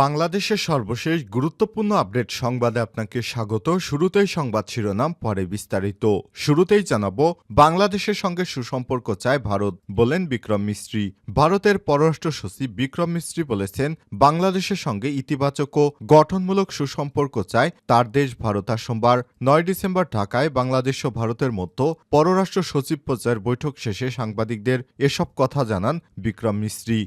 বাংলাদেশের সর্বশেষ গুরুত্বপূর্ণ আপডেট সংবাদে আপনাকে স্বাগত। শুরুতেই সংবাদ শিরোনাম, পরে বিস্তারিত। শুরুতেই জানাব, বাংলাদেশের সঙ্গে সুসম্পর্ক চায় ভারত বলেন বিক্রম মিস্ত্রি। ভারতের পররাষ্ট্র সচিব বিক্রম মিস্ত্রি বলেছেন, বাংলাদেশের সঙ্গে ইতিবাচক ও গঠনমূলক সুসম্পর্ক চায় তার দেশ ভারত। আর সোমবার, নয় ডিসেম্বর ঢাকায় বাংলাদেশ ও ভারতের মধ্যে পররাষ্ট্র সচিব পর্যায়ের বৈঠক শেষে সাংবাদিকদের এসব কথা জানান বিক্রম মিস্ত্রি।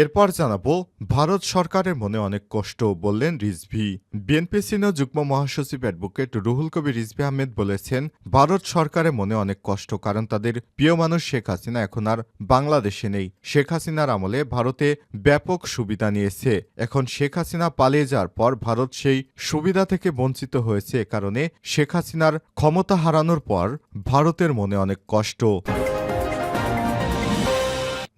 এরপর জানাব, ভারত সরকারের মনে অনেক কষ্ট বললেন রিজভি। বিএনপি সিনিয়র যুগ্ম মহাসচিব অ্যাডভোকেট রুহুল কবির রিজভি আহমেদ বলেছেন, ভারত সরকারের মনে অনেক কষ্ট, কারণ তাদের প্রিয় মানুষ শেখ হাসিনা এখন আর বাংলাদেশে নেই। শেখ হাসিনার আমলে ভারতে ব্যাপক সুবিধা নিয়েছে। এখন শেখ হাসিনা পালিয়ে যাওয়ার পর ভারত সেই সুবিধা থেকে বঞ্চিত হয়েছে। এ কারণে শেখ হাসিনার ক্ষমতা হারানোর পর ভারতের মনে অনেক কষ্ট।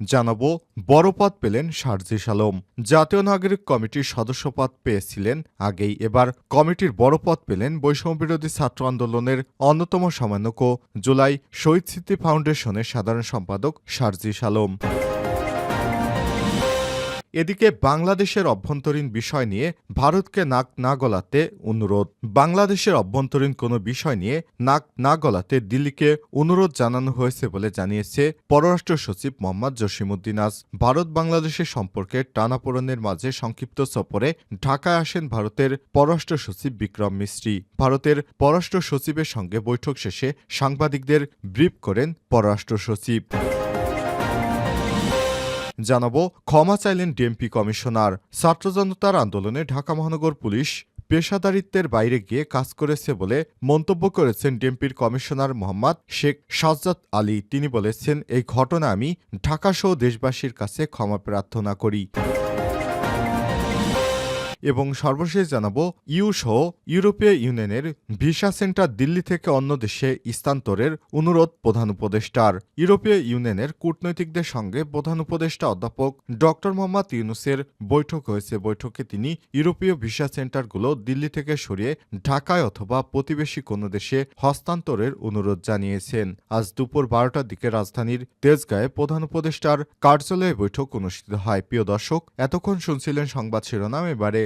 জানাব, বড় পদ পেলেন শারজিস আলম। জাতীয় নাগরিক কমিটির সদস্যপদ পেয়েছিলেন আগেই। এবার কমিটির বড় পদ পেলেন বৈষম্যবিরোধী ছাত্র আন্দোলনের অন্যতম সমন্বয়ক জুলাই শহীদ স্মৃতি ফাউন্ডেশনের সাধারণ সম্পাদক শারজিস আলম। এদিকে বাংলাদেশের অভ্যন্তরীণ বিষয় নিয়ে ভারতকে নাক না গলাতে অনুরোধ। বাংলাদেশের অভ্যন্তরীণ কোনো বিষয় নিয়ে নাক না গলাতে দিল্লিকে অনুরোধ জানানো হয়েছে বলে জানিয়েছে পররাষ্ট্র সচিব মোহাম্মদ জসিমুদ্দিন আজ। ভারত বাংলাদেশের সম্পর্কে টানাপোড়নের মাঝে সংক্ষিপ্ত সফরে ঢাকায় আসেন ভারতের পররাষ্ট্র সচিব বিক্রম মিস্ত্রি। ভারতের পররাষ্ট্র সচিবের সঙ্গে বৈঠক শেষে সাংবাদিকদের ব্রিফ করেন পররাষ্ট্র সচিব। জানাব ক্ষমা চাইলেন ডিএমপি কমিশনার। ছাত্র জনতার আন্দোলনে ঢাকা মহানগর পুলিশ পেশাদারিত্বের বাইরে গিয়ে কাজ করেছে বলে মন্তব্য করেছেন ডিএমপির কমিশনার মোহাম্মদ শেখ সাজ্জাদ আলী। তিনি বলেছেন, এই ঘটনা আমি ঢাকাসহ দেশবাসীর কাছে ক্ষমা প্রার্থনা করি। এবং সর্বশেষ জানাব, ইউ সহ ইউরোপীয় ইউনিয়নের ভিসা সেন্টার দিল্লি থেকে অন্য দেশে স্থানান্তরের অনুরোধ প্রধান উপদেষ্টার। ইউরোপীয় ইউনিয়নের কূটনৈতিকদের সঙ্গে প্রধান উপদেষ্টা অধ্যাপক ড মোহাম্মদ ইউনুসের বৈঠক হয়েছে। বৈঠকে তিনি ইউরোপীয় ভিসা সেন্টারগুলো দিল্লি থেকে সরিয়ে ঢাকায় অথবা প্রতিবেশী কোনো দেশে হস্তান্তরের অনুরোধ জানিয়েছেন। আজ দুপুর বারোটার দিকে রাজধানীর তেজগাঁয়ে প্রধান উপদেষ্টার কার্যালয়ে বৈঠক অনুষ্ঠিত হয়। প্রিয় দর্শক, এতক্ষণ শুনছিলেন সংবাদ শিরোনাম। এবারে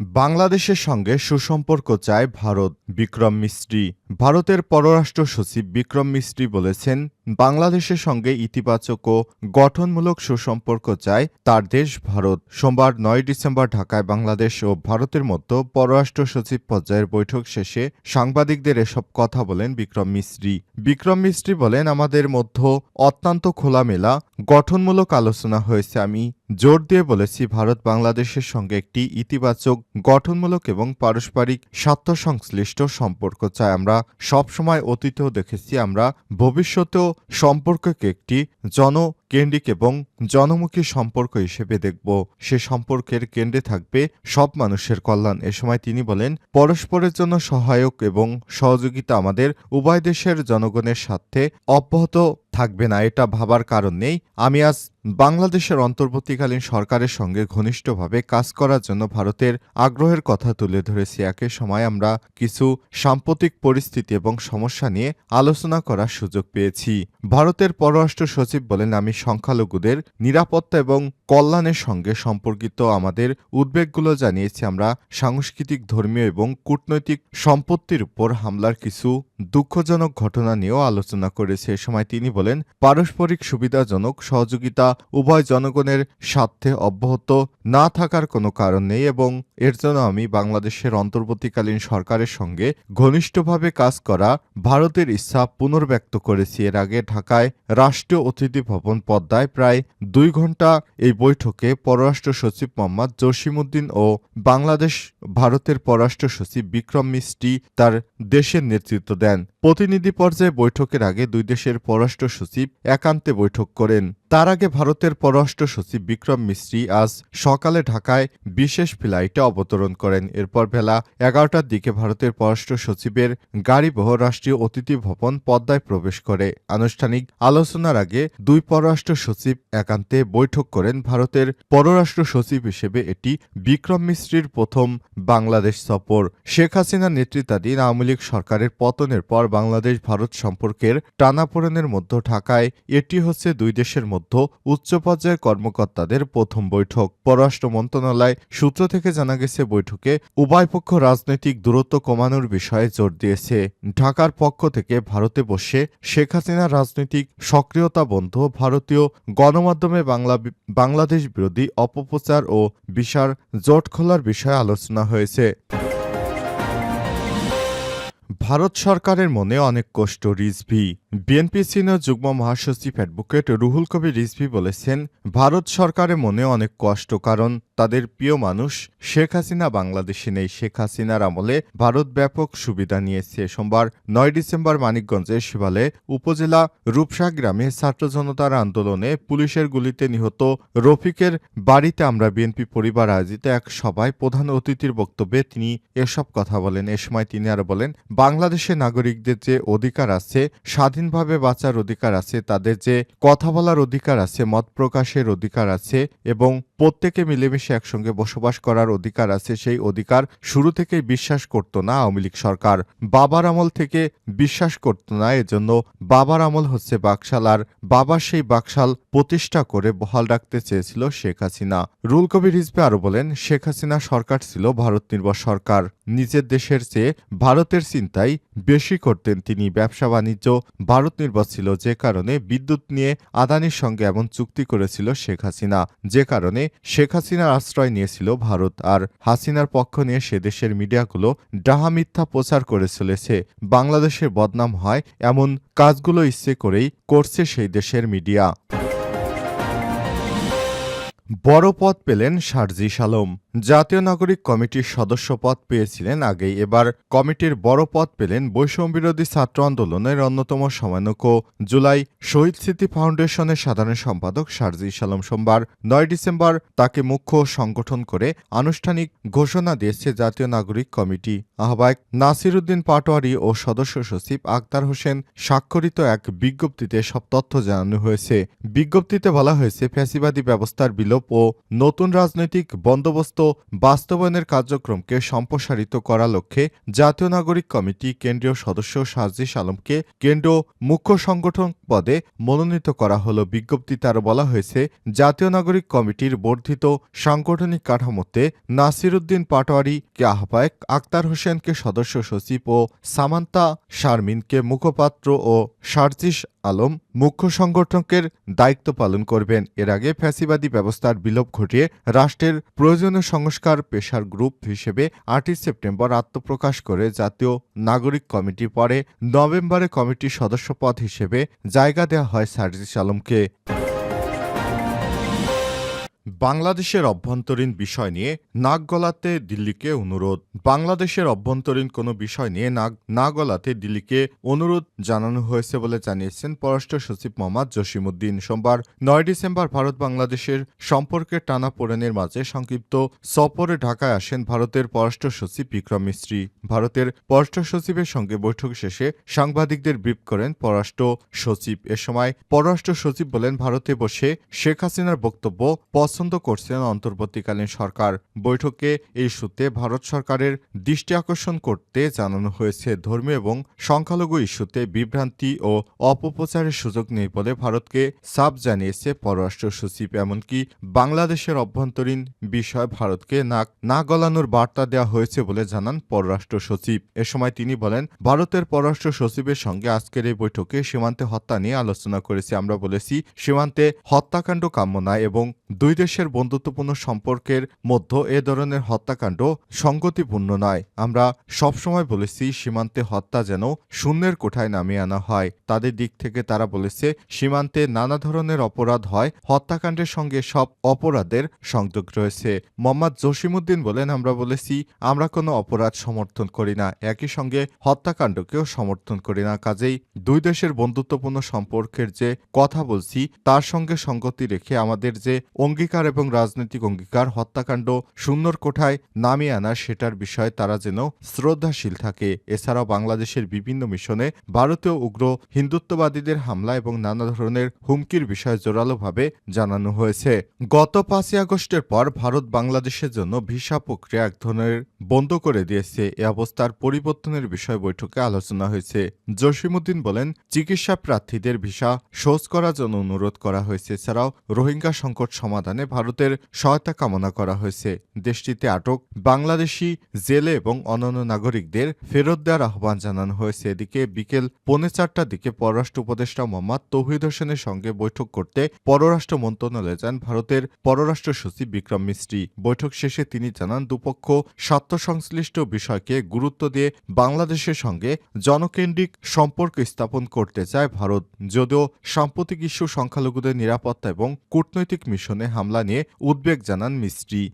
বাংলাদেশের সঙ্গে সুসম্পর্ক চায় ভারত। বিক্রম মিস্ত্রি। ভারতের পররাষ্ট্র সচিব বিক্রম মিস্ত্রি বলেছেন, বাংলাদেশের সঙ্গে ইতিবাচক ও গঠনমূলক সুসম্পর্ক চায় তার দেশ ভারত। সোমবার নয় ডিসেম্বর ঢাকায় বাংলাদেশ ও ভারতের মধ্যে পররাষ্ট্র সচিব পর্যায়ের বৈঠক শেষে সাংবাদিকদের এসব কথা বলেন বিক্রম মিস্ত্রি। বিক্রম মিস্ত্রি বলেন, আমাদের মধ্যে অত্যন্ত খোলামেলা, গঠনমূলক আলোচনা হয়েছে। আমি জোর দিয়ে বলেছি, ভারত বাংলাদেশের সঙ্গে একটি ইতিবাচক গঠনমূলক এবং পারস্পরিক স্বার্থ সংশ্লিষ্ট সম্পর্ক চাই। আমরা সবসময় অতীতেও দেখেছি, আমরা ভবিষ্যতেও সম্পর্ককে একটি জনকেন্দ্রিক এবং জনমুখী সম্পর্ক হিসেবে দেখব। সে সম্পর্কের কেন্দ্রে থাকবে সব মানুষের কল্যাণ। এ সময় তিনি বলেন, পরস্পরের জন্য সহায়ক এবং সহযোগিতা আমাদের উভয় দেশের জনগণের স্বার্থে অব্যাহত থাকবে না। এটা ভাবার কারণ নেই। আমি আজ বাংলাদেশের অন্তর্বর্তীকালীন সরকারের সঙ্গে ঘনিষ্ঠভাবে কাজ করার জন্য ভারতের আগ্রহের কথা তুলে ধরেছি। একই সময় আমরা কিছু সাম্প্রতিক পরিস্থিতি এবং সমস্যা নিয়ে আলোচনা করার সুযোগ পেয়েছি। ভারতের পররাষ্ট্র সচিব বলেন, আমি সংখ্যালঘুদের নিরাপত্তা এবং কল্যাণের সঙ্গে সম্পর্কিত আমাদের উদ্বেগগুলো জানিয়েছি। আমরা সাংস্কৃতিক, ধর্মীয় এবং কূটনৈতিক সম্পত্তির উপর হামলার কিছু দুঃখজনক ঘটনা নিয়েও আলোচনা করেছে। এ সময় তিনি বলেন, পারস্পরিক সুবিধাজনক সহযোগিতা উভয় জনগণের স্বার্থে অব্যাহত না থাকার কোনো কারণ নেই এবং এর জন্য আমি বাংলাদেশের অন্তর্বর্তীকালীন সরকারের সঙ্গে ঘনিষ্ঠভাবে কাজ করা ভারতের ইচ্ছা পুনর্ব্যক্ত করেছি। এর আগে ঢাকায় রাষ্ট্রীয় অতিথি ভবন পদ্মায় প্রায় দুই ঘণ্টা এই বৈঠকে পররাষ্ট্র সচিব মোহাম্মদ জসিমুদ্দিন ও বাংলাদেশ ভারতের পররাষ্ট্র সচিব বিক্রম মিস্ত্রি তার দেশের নেতৃত্ব দেন। প্রতিনিধি পর্যায়ে বৈঠকের আগে দুই দেশের পররাষ্ট্র সচিব একান্তে বৈঠক করেন। তার আগে ভারতের পররাষ্ট্র সচিব বিক্রম মিস্ত্রি আজ সকালে ঢাকায় বিশেষ ফ্লাইটে অবতরণ করেন। এরপর বেলা এগারোটার দিকে ভারতের পররাষ্ট্র সচিবের গাড়িবহ রাষ্ট্রীয় অতিথি ভবন পদ্মায় প্রবেশ করে। আনুষ্ঠানিক আলোচনার আগে দুই পররাষ্ট্র সচিব একান্তে বৈঠক করেন ভারতের পররাষ্ট্র সচিব হিসেবে এটি বিক্রম মিস্ত্রির প্রথম বাংলাদেশ সফর। শেখ হাসিনা নেতৃত্বাধীন আওয়ামী লীগ সরকারের পতনের পর বাংলাদেশ ভারত সম্পর্কের টানাপোড়েনের মধ্য ঢাকায় এটি হচ্ছে দুই দেশের মধ্যে উচ্চ পর্যায়ের কর্মকর্তাদের প্রথম বৈঠক। পররাষ্ট্র মন্ত্রণালয় সূত্র থেকে জানা গেছে, বৈঠকে উভয় পক্ষ রাজনৈতিক দূরত্ব কমানোর বিষয়ে জোর দিয়েছে। ঢাকার পক্ষ থেকে ভারতে বসে শেখ হাসিনার রাজনৈতিক সক্রিয়তা বন্ধ ভারতীয় গণমাধ্যমে বাংলা বাংলাদেশ বিরোধী অপপ্রচার ও বিশাল জোট খোলার বিষয়ে আলোচনা হয়েছে। ভারত সরকারের মনে অনেক কষ্ট, রিজভি। বিএনপি সিনিয়র যুগ্ম মহাসচিব অ্যাডভোকেট রুহুল কবির রিজভি বলেছেন, ভারত সরকারের মনে অনেক কষ্ট, কারণ তাদের প্রিয় মানুষ শেখ হাসিনা, বাংলাদেশে নেই। শেখ হাসিনার আমলে ভারত ব্যাপক সুবিধা নিয়েছে। সোমবার, নয় ডিসেম্বর মানিকগঞ্জের শিবালে উপজেলা রূপসা গ্রামে ছাত্র জনতার আন্দোলনে পুলিশের গুলিতে নিহত রফিকের বাড়িতে আমরা বিএনপি পরিবার আয়োজিত এক সভায় প্রধান অতিথির বক্তব্যে তিনি এসব কথা বলেন। এ সময় তিনি আরও বলেন, বাংলাদেশের নাগরিকদের যে অধিকার আছে স্বাধীনভাবে বাঁচার অধিকার আছে, তাদের যে কথা বলার অধিকার আছে, মত প্রকাশের অধিকার আছে এবং প্রত্যেকে মিলেমিশে একসঙ্গে বসবাস করার অধিকার আছে, সেই অধিকার শুরু থেকেই বিশ্বাস করত না আওয়ামী লীগ সরকার। বাবার আমল থেকে বিশ্বাস করত না, এজন্য বাবার আমল হচ্ছে বাকশাল, আর বাবার সেই বাকশাল প্রতিষ্ঠা করে বহাল রাখতে চেয়েছিল শেখ হাসিনা। রুল কবির হিজবে আরও বলেন, শেখ হাসিনা সরকার ছিল ভারত নির্ভর সরকার। নিজের দেশের চেয়ে ভারতের চিন্তাই বেশি করতেন তিনি। ব্যবসা বাণিজ্য ভারত নির্ভর ছিল, যে কারণে বিদ্যুৎ নিয়ে আদানির সঙ্গে এমন চুক্তি করেছিল শেখ হাসিনা। যে কারণে শেখ হাসিনার আশ্রয় নিয়েছিল ভারত আর হাসিনার পক্ষ নিয়ে সে দেশের মিডিয়াগুলো ডাহা মিথ্যা প্রচার করে চলেছে। বাংলাদেশের বদনাম হয় এমন কাজগুলো ইচ্ছে করেই করছে সেই দেশের মিডিয়া। বড় পদ পেলেন শারজি আলম। জাতীয় নাগরিক কমিটির সদস্য পদ পেয়েছিলেন আগেই। এবার কমিটির বড় পদ পেলেন বৈষম্যবিরোধী ছাত্র আন্দোলনের অন্যতম সমন্বয়ক জুলাই শহীদ স্মৃতি ফাউন্ডেশনের সাধারণ সম্পাদক শারজি আলম সোমবার নয় ডিসেম্বর তাকে মুখ্য সংগঠন করে আনুষ্ঠানিক ঘোষণা দিয়েছে জাতীয় নাগরিক কমিটি। আহ্বায়ক নাসির উদ্দিন পাটোয়ারি ও সদস্য সচিব আক্তার হোসেন স্বাক্ষরিত এক বিজ্ঞপ্তিতে সব তথ্য জানানো হয়েছে। বিজ্ঞপ্তিতে বলা হয়েছে, ফ্যাসিবাদী ব্যবস্থার বিলোপ ও নতুন রাজনৈতিক বন্দোবস্ত বাস্তবায়নের কার্যক্রমকে সম্প্রসারিত করার লক্ষ্যে জাতীয় নাগরিক কমিটি কেন্দ্রীয় সদস্য সাজিস আলমকে কেন্দ্রীয় মুখ্য সংগঠন পদে মনোনীত করা হলো। বিজ্ঞপ্তিতে আরও বলা হয়েছে, জাতীয় নাগরিক কমিটির বর্ধিত সাংগঠনিক কাঠামোতে নাসির উদ্দিন পাটোয়ারিকে আহ্বায়ক, আক্তার হোসেনকে সদস্য সচিব ও সামান্তা শারমিনকে মুখপাত্র ও সার্জিস আলম মুখ্য সংগঠকের দায়িত্ব পালন করবেন। এর আগে ফ্যাসিবাদী ব্যবস্থার বিলোপ ঘটিয়ে রাষ্ট্রের প্রয়োজনীয় সংস্কার পেশার গ্রুপ হিসেবে আটই সেপ্টেম্বর আত্মপ্রকাশ করে জাতীয় নাগরিক কমিটি পরে নভেম্বরে কমিটির সদস্যপদ হিসেবে জায়গা দেওয়া হয় সার্জিস আলমকে। বাংলাদেশের অভ্যন্তরীণ বিষয় নিয়ে নাক গলাতে দিল্লিকে অনুরোধ। বাংলাদেশের অভ্যন্তরীণ কোনো বিষয় নিয়ে নাক, না গলাতে দিল্লিকে অনুরোধ জানানো হয়েছে বলে জানিয়েছেন পররাষ্ট্র সচিব মোহাম্মদ জসিমুদ্দিন সোমবার, নয় ডিসেম্বর ভারত বাংলাদেশের সম্পর্কে টানা পোড়েনের মাঝে সংক্ষিপ্ত সফরে ঢাকায় আসেন ভারতের পররাষ্ট্র সচিব বিক্রম মিস্ত্রি। ভারতের পররাষ্ট্র সচিবের সঙ্গে বৈঠক শেষে সাংবাদিকদের ব্রিফ করেন পররাষ্ট্র সচিব। এ সময় পররাষ্ট্র সচিব বলেন, ভারতে বসে শেখ হাসিনার বক্তব্য পছন্দ করছেন অন্তর্বর্তীকালীন সরকার। বৈঠকে এই ইস্যুতে ভারত সরকারের দৃষ্টি আকর্ষণ করতে জানানো হয়েছে ধর্মীয় এবং সংখ্যালঘু ইস্যুতে বিভ্রান্তি ও অপপ্রচারের সুযোগ নেই বলে ভারতকে সাফ জানিয়েছে পররাষ্ট্র সচিব। এমনকি বাংলাদেশের অভ্যন্তরীণ বিষয় ভারতকে নাক, না গলানোর বার্তা দেওয়া হয়েছে বলে জানান পররাষ্ট্র সচিব। এ সময় তিনি বলেন, ভারতের পররাষ্ট্র সচিবের সঙ্গে আজকের এই বৈঠকে সীমান্তে হত্যা নিয়ে আলোচনা করেছি। আমরা বলেছি, সীমান্তে হত্যাকাণ্ড কাম্য নয় এবং দুই দেশের বন্ধুত্বপূর্ণ সম্পর্কের মধ্যে এ ধরনের হত্যাকাণ্ড সঙ্গতিপূর্ণ নয়। আমরা সবসময় বলেছি, সীমান্তে হত্যা যেন শূন্যের কোঠায় নামিয়ে আনা হয়। তাদের দিক থেকে তারা বলেছে, সীমান্তে নানা ধরনের অপরাধ হয়। হত্যাকাণ্ডের সঙ্গে সব অপরাধের সংযোগ রয়েছে। মোহাম্মদ জসিমুদ্দিন বলেন, আমরা বলেছি, আমরা কোনো অপরাধ সমর্থন করি না। একই সঙ্গে হত্যাকাণ্ডকেও সমর্থন করি না। কাজেই দুই দেশের বন্ধুত্বপূর্ণ সম্পর্কের যে কথা বলছি, তার সঙ্গে সঙ্গতি রেখে আমাদের যে অঙ্গীকার এবং রাজনৈতিক অঙ্গীকার হত্যাকাণ্ড শূন্যর কোঠায় নামিয়ে আনা সেটার বিষয়ে তারা যেন শ্রদ্ধাশীল থাকে। এছাড়াও বাংলাদেশের বিভিন্ন মিশনে ভারতীয় উগ্র হিন্দুত্ববাদীদের হামলা এবং নানা ধরনের হুমকির বিষয়ে জোরালোভাবে জানানো হয়েছে। গত পাঁচই আগস্টের পর ভারত বাংলাদেশের জন্য ভিসা প্রক্রিয়া এক ধরনের বন্ধ করে দিয়েছে। এ অবস্থার পরিবর্তনের বিষয়ে বৈঠকে আলোচনা হয়েছে। জসিমুদ্দিন বলেন, চিকিৎসা প্রার্থীদের ভিসা সহজ করার জন্য অনুরোধ করা হয়েছে। এছাড়াও রোহিঙ্গা সংকট সমাধানে ভারতের সহায়তা কামনা করা হয়েছে। দেশটিতে আটক বাংলাদেশি জেলে এবং অন্যান্য নাগরিকদের ফেরত দেওয়ার আহ্বান জানানো হয়েছে। এদিকে বিকেল পৌনে চারটার দিকে পররাষ্ট্র উপদেষ্টা মোহাম্মদ তৌহিদ হোসেনের সঙ্গে বৈঠক করতে পররাষ্ট্র মন্ত্রণালয়ে যান ভারতের পররাষ্ট্র সচিব বিক্রম মিস্ত্রি। বৈঠক শেষে তিনি জানান, দুপক্ষ স্বার্থ সংশ্লিষ্ট বিষয়কে গুরুত্ব দিয়ে বাংলাদেশের সঙ্গে জনকেন্দ্রিক সম্পর্ক স্থাপন করতে চায় ভারত। যদিও সাম্প্রতিক ইস্যু সংখ্যালঘুদের নিরাপত্তা এবং কূটনৈতিক মিশনে হামলা নিয়ে উদ্বেগ জানান মিস্ত্রি।